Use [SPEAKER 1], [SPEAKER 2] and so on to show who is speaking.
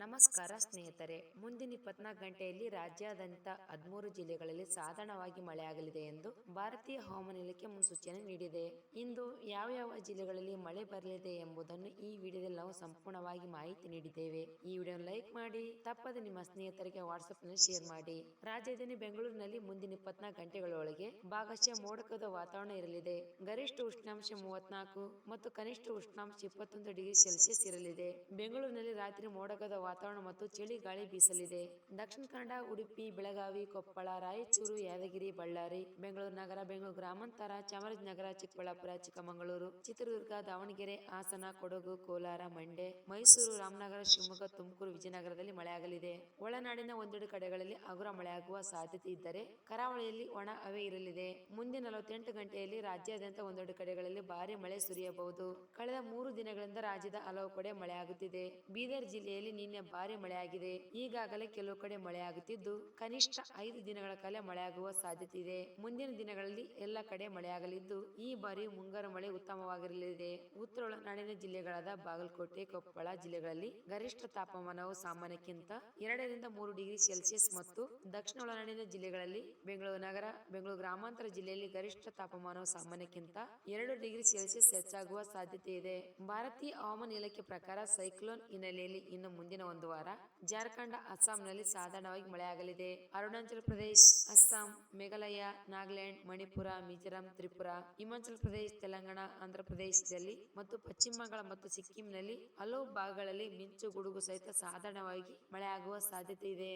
[SPEAKER 1] ನಮಸ್ಕಾರ ಸ್ನೇಹಿತರೆ. ಮುಂದಿನ ಇಪ್ಪತ್ನಾಲ್ಕು ಗಂಟೆಯಲ್ಲಿ ರಾಜ್ಯಾದ್ಯಂತ ಹದಿಮೂರು ಜಿಲ್ಲೆಗಳಲ್ಲಿ ಸಾಧಾರಣವಾಗಿ ಮಳೆಯಾಗಲಿದೆ ಎಂದು ಭಾರತೀಯ ಹವಾಮಾನ ಇಲಾಖೆ ಮುನ್ಸೂಚನೆ ನೀಡಿದೆ. ಇಂದು ಯಾವ ಯಾವ ಜಿಲ್ಲೆಗಳಲ್ಲಿ ಮಳೆ ಬರಲಿದೆ ಎಂಬುದನ್ನು ಈ ವಿಡಿಯೋದಲ್ಲಿ ನಾವು ಸಂಪೂರ್ಣವಾಗಿ ಮಾಹಿತಿ ನೀಡಿದ್ದೇವೆ. ಈ ವಿಡಿಯೋ ಲೈಕ್ ಮಾಡಿ, ತಪ್ಪದೆ ನಿಮ್ಮ ಸ್ನೇಹಿತರಿಗೆ ವಾಟ್ಸ್ಆಪ್ನಲ್ಲಿ ಶೇರ್ ಮಾಡಿ. ರಾಜಧಾನಿ ಬೆಂಗಳೂರಿನಲ್ಲಿ ಮುಂದಿನ ಇಪ್ಪತ್ನಾಲ್ಕು ಗಂಟೆಗಳೊಳಗೆ ಭಾಗಶಃ ಮೋಡಕದ ವಾತಾವರಣ ಇರಲಿದೆ. ಗರಿಷ್ಠ ಉಷ್ಣಾಂಶ ಮೂವತ್ನಾಲ್ಕು ಮತ್ತು ಕನಿಷ್ಠ ಉಷ್ಣಾಂಶ ಇಪ್ಪತ್ತೊಂದು ಡಿಗ್ರಿ ಸೆಲ್ಸಿಯಸ್ ಇರಲಿದೆ. ಬೆಂಗಳೂರಿನಲ್ಲಿ ರಾತ್ರಿ ಮೋಡಕದ ವಾತಾವರಣ ಮತ್ತು ಚಳಿ ಗಾಳಿ ಬೀಸಲಿದೆ. ದಕ್ಷಿಣ ಕನ್ನಡ, ಉಡುಪಿ, ಬೆಳಗಾವಿ, ಕೊಪ್ಪಳ, ರಾಯಚೂರು, ಯಾದಗಿರಿ, ಬಳ್ಳಾರಿ, ಬೆಂಗಳೂರು ನಗರ, ಬೆಂಗಳೂರು ಗ್ರಾಮಾಂತರ, ಚಾಮರಾಜನಗರ, ಚಿಕ್ಕಬಳ್ಳಾಪುರ, ಚಿಕ್ಕಮಗಳೂರು, ಚಿತ್ರದುರ್ಗ, ದಾವಣಗೆರೆ, ಹಾಸನ, ಕೊಡಗು, ಕೋಲಾರ, ಮಂಡ್ಯ, ಮೈಸೂರು, ರಾಮನಗರ, ಶಿವಮೊಗ್ಗ, ತುಮಕೂರು, ವಿಜಯನಗರದಲ್ಲಿ ಮಳೆಯಾಗಲಿದೆ. ಒಳನಾಡಿನ ಒಂದೆರಡು ಕಡೆಗಳಲ್ಲಿ ಹಗುರ ಮಳೆಯಾಗುವ ಸಾಧ್ಯತೆ ಇದ್ದರೆ ಕರಾವಳಿಯಲ್ಲಿ ಒಣ ಹವೆ ಇರಲಿದೆ. ಮುಂದಿನ ನಲವತ್ತೆಂಟು ಗಂಟೆಯಲ್ಲಿ ರಾಜ್ಯಾದ್ಯಂತ ಒಂದೆರಡು ಕಡೆಗಳಲ್ಲಿ ಭಾರಿ ಮಳೆ ಸುರಿಯಬಹುದು. ಕಳೆದ ಮೂರು ದಿನಗಳಿಂದ ರಾಜ್ಯದ ಹಲವು ಕಡೆ ಮಳೆಯಾಗುತ್ತಿದೆ. ಬೀದರ್ ಜಿಲ್ಲೆಯಲ್ಲಿ ಭಾರಿ ಮಳೆಯಾಗಿದೆ. ಈಗಾಗಲೇ ಕೆಲವು ಕಡೆ ಮಳೆಯಾಗುತ್ತಿದ್ದು, ಕನಿಷ್ಠ ಐದು ದಿನಗಳ ಕಾಲ ಮಳೆಯಾಗುವ ಸಾಧ್ಯತೆ ಇದೆ ಮುಂದಿನ ದಿನಗಳಲ್ಲಿ ಎಲ್ಲ ಕಡೆ ಮಳೆಯಾಗಲಿದ್ದು, ಈ ಬಾರಿ ಮುಂಗಾರು ಮಳೆ ಉತ್ತಮವಾಗಿರಲಿದೆ. ಉತ್ತರ ಒಳನಾಡಿನ ಜಿಲ್ಲೆಗಳಾದ ಬಾಗಲಕೋಟೆ, ಕೊಪ್ಪಳ ಜಿಲ್ಲೆಗಳಲ್ಲಿ ಗರಿಷ್ಠ ತಾಪಮಾನವು ಸಾಮಾನ್ಯಕ್ಕಿಂತ ಎರಡರಿಂದ ಮೂರು ಡಿಗ್ರಿ ಸೆಲ್ಸಿಯಸ್ ಮತ್ತು ದಕ್ಷಿಣ ಒಳನಾಡಿನ ಜಿಲ್ಲೆಗಳಲ್ಲಿ ಬೆಂಗಳೂರು ನಗರ, ಬೆಂಗಳೂರು ಗ್ರಾಮಾಂತರ ಜಿಲ್ಲೆಯಲ್ಲಿ ಗರಿಷ್ಠ ತಾಪಮಾನವು ಸಾಮಾನ್ಯಕ್ಕಿಂತ ಎರಡು ಡಿಗ್ರಿ ಸೆಲ್ಸಿಯಸ್ ಹೆಚ್ಚಾಗುವ ಸಾಧ್ಯತೆ ಇದೆ ಭಾರತೀಯ ಹವಾಮಾನ ಇಲಾಖೆ ಪ್ರಕಾರ ಸೈಕ್ಲೋನ್ ಹಿನ್ನೆಲೆಯಲ್ಲಿ ಇನ್ನು ಮುಂದಿನ ಒಂದು ವಾರ ಜಾರ್ಖಂಡ್, ಅಸ್ಸಾಂನಲ್ಲಿ ಸಾಧಾರಣವಾಗಿ ಮಳೆಯಾಗಲಿದೆ. ಅರುಣಾಚಲ ಪ್ರದೇಶ್, ಅಸ್ಸಾಂ, ಮೇಘಾಲಯ, ನಾಗಾಲ್ಯಾಂಡ್, ಮಣಿಪುರ, ಮಿಜೋರಾಂ, ತ್ರಿಪುರ, ಹಿಮಾಚಲ ಪ್ರದೇಶ, ತೆಲಂಗಾಣ, ಆಂಧ್ರ ಪ್ರದೇಶದಲ್ಲಿ ಮತ್ತು ಪಶ್ಚಿಮ ಬಂಗಾಳ ಮತ್ತು ಸಿಕ್ಕಿಂನಲ್ಲಿ ಹಲವು ಭಾಗಗಳಲ್ಲಿ ಮಿಂಚು ಗುಡುಗು ಸಹಿತ ಸಾಧಾರಣವಾಗಿ ಮಳೆಯಾಗುವ ಸಾಧ್ಯತೆ ಇದೆ.